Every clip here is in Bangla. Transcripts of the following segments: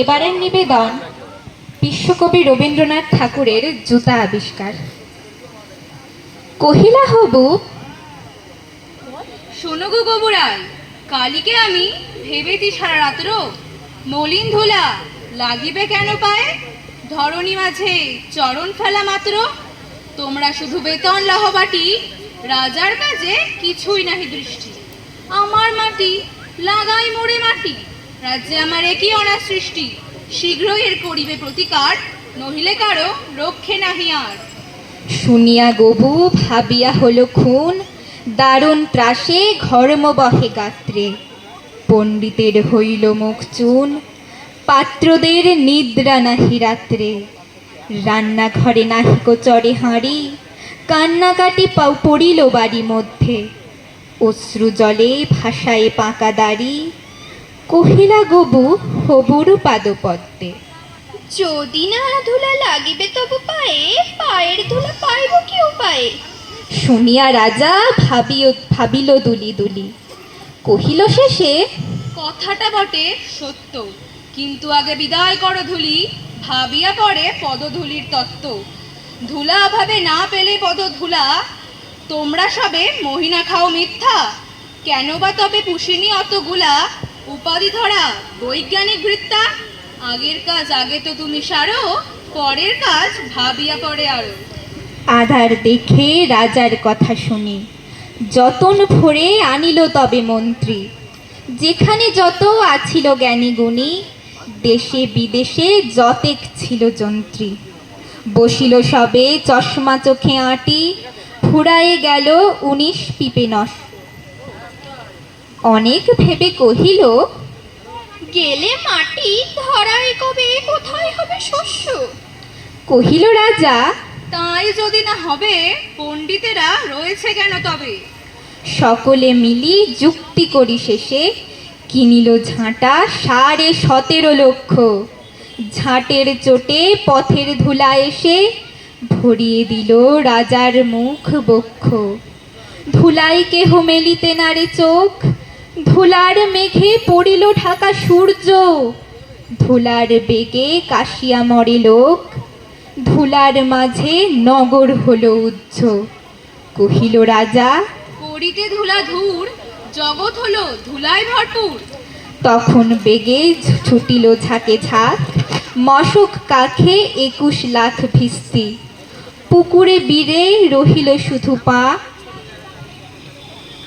এবারের নিবেদন বিশ্বকবি রবীন্দ্রনাথ ঠাকুরের জুতা আবিষ্কার। কহিলা হবু, শোনো গো গোবরাল কালিকে আমি ভেবেছি সারা রাত্র মলিন ধুলা লাগিবে কেন পায়ে? ধরণী মাঝে চরণ ফেলা মাত্র। তোমরা শুধু বেতন লহবাটি রাজার কাজে কিছুই নাহি দৃষ্টি। আমার মাটি, লাগাই মোড়ে মাটি। রাজ্যে আমার একই অনার সৃষ্টি। শীঘ্রই এর করিবে প্রতিকার, নহিলে কারও রক্ষে নাহি আর। শুনিয়া গবু, ভাবিয়া হলো খুন, দারুণ ত্রাসে ঘর্ম বহে গাত্রে। পণ্ডিতের হইল মুখ চুন, পাত্রদের নিদ্রা নাহি রাত্রে। রান্নাঘরে নাহিক চড়ে হাঁড়ি, কান্নাকাটি পড়িল বাড়ি মধ্যে। অশ্রু জলে ভাসায় পাকা দাড়ি কহিলা গবু হবুর পাদপদ্মে। যদি না ধুলা লাগিবে তবু পায়ে পায়ের ধুলা পাইব কি উপায়ে? শুনিয়া রাজা ভাবিও ভাবিল দুলি দুলি। কহিল শেষে কথাটা বটে সত্য। কিন্তু আগে বিদায় করো ধুলি ভাবিয়া পড়ে পদধূলির তত্ত্ব। ধুলা অভাবে না পেলে পদধুলা তোমরা সবে মহিনা খাও মিথ্যা। কেন বা তবে পুষিনি অতগুলা উপাধি ধরা, বৈজ্ঞানিক বৃত্তা? আগের কাজ আগে তো তুমি সারো, পরের কাজ ভাবিয়া পড়ে আরও। আধার দেখে রাজার কথা শুনি। যতন ভরে আনিল তবে মন্ত্রী। যেখানে যত আছিল জ্ঞানী গুণী, দেশে বিদেশে যতেক ছিল যন্ত্রী। বসিল সবে চশমা চোখে আঁটি, ফুরায়ে গেল উনিশ পিপে নস অনেক ভেবে কহিল গেলে মাটি ধরায় কবে? কোথায় হবে শস্য? কহিল রাজা তাই যদি না হবে পণ্ডিতেরা রয়েছে কেন তবে? সকলে মিলি যুক্তি করি শেষে কিনিল ঝাঁটা সাড়ে সতেরো লক্ষ। ঝাঁটের চোটে পথের ধুলা এসে ভরিয়ে দিল রাজার মুখ বক্ষ। ধুলাই কেহ মেলিতে নারে চোখ ধুলার মেঘে পড়িল ঢাকা সূর্য। ধুলার বেগে কাশিয়া মরে লোক। ধুলার মাঝে নগর হলো উজ্জ কহিল রাজা করিতে ধুলা ধূর জগৎ হলো ধুলায় ভরপুর। তখন বেগে ছুটিল ঝাঁকে ঝাঁক মশক কাখে একুশ লাখ ভিস্তি। পুকুরে বীরে রহিল শুধু পা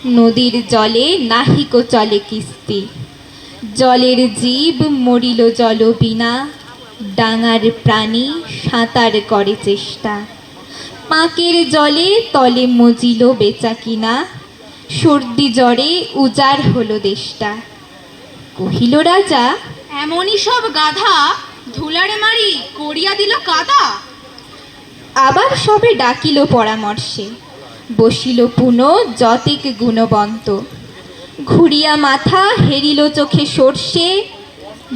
নদীর জলে নাহিক চলে কিস্তি। জলের জীব মরিল জল বিনা ডাঙার প্রাণী সাঁতার করে চেষ্টা। পাঁকের জলে তলে মজিল বেচা কিনা সর্দি জ্বরে উজাড় হলো দেশটা। কহিল রাজা এমনই সব গাধা ধুলারে মারি করিয়া দিল কাদা। আবার সবে ডাকিল পরামর্শে। বসিল পুন যতিক গুণবন্ত। ঘুরিয়া মাথা হেরিল চোখে সর্ষে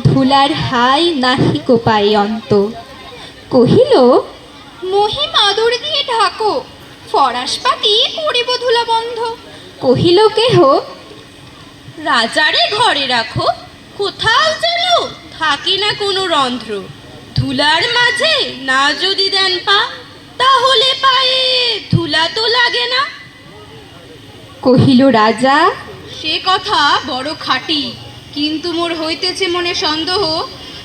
ধুলার হাই নাহিক পায় অন্ত। কহিল মহিম আদর দিয়ে ঢাকো ফরাস পাতি পড়িব ধুলা বন্ধ কহিল কেহ রাজারে ঘরে রাখো কোথাও যেন থাকে না কোনো রন্ধ্র। ধুলার মাঝে না যদি দেন পা তাহলে পায়ে ধুলা কহিল রাজা সে কথা বড় খাঁটি। কিন্তু মোর হইতেছে মনে সন্দেহ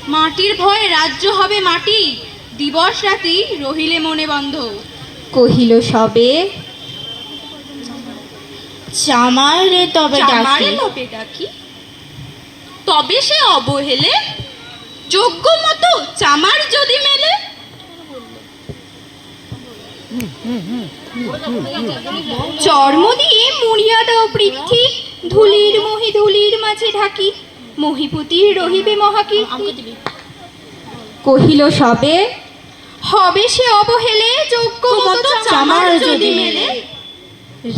মাটির ভয়ে রাজ্য হবে মাটি দিবস রাতি রহিলে মনে বন্ধ। কহিল সবে? চামারে তবে চামারে তবে ডাকি। তবে সে অবহেলে। যোগ্য মতো চামার যদি মেলে। চর্ম দিয়ে মুড়িয়া দাও পৃথ্বী ধুলির মহি ধুলির মাঝে ঢাকি মহিপতির রহিবে মহাকীর্তি। কহিল সবে? হবে সে অবহেলে যোগ্য মতো চামার যদি মেলে।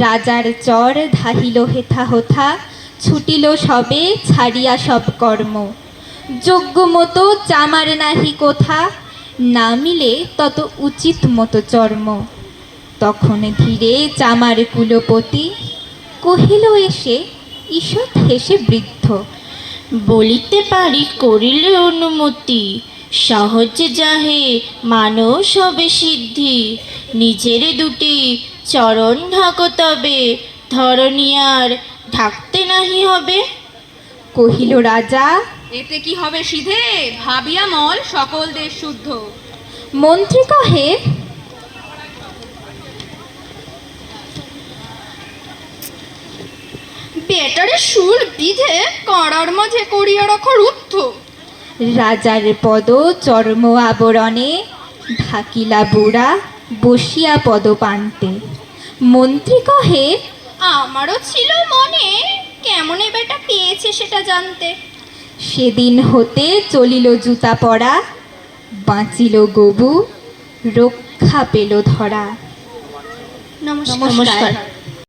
রাজার চর ধাহিল হেথা হোথা ছুটিল সবে ছাড়িয়া সব কর্ম। যোগ্য মতো চামার নাহি কোথা না মিলে তত উচিত মতো চর্ম। তখন ধীরে চামার কুলপতি কহিল এসে ঈষৎ হেসে বৃদ্ধ বলিতে পারি করিলে অনুমতি সহজে যাহে মানস হবে সিদ্ধি নিজের দুটি চরণ ঢাকো তবে ধরণী আর ঢাকতে নাহি হবে। কহিল রাজা এতে কি হবে সিধে? ভাবিয়া মল সকল দেশ শুদ্ধ। মন্ত্রী কহে বেটারে শুল বিধে কাঁড়ার মাঝে করিয়া রাখো রুদ্ধ। রাজার পদ চর্ম আবরণে ঢাকিলা বুড়া বসিয়া পদ পান্তে। মন্ত্রী কহে আমারও ছিল মনে কেমনে বেটা পেয়েছে সেটা জানতে? সেদিন হতে চলিল জুতা পরা বাঁচিল গবু রক্ষা পেল ধরা। নমস্কার। নমস্কার।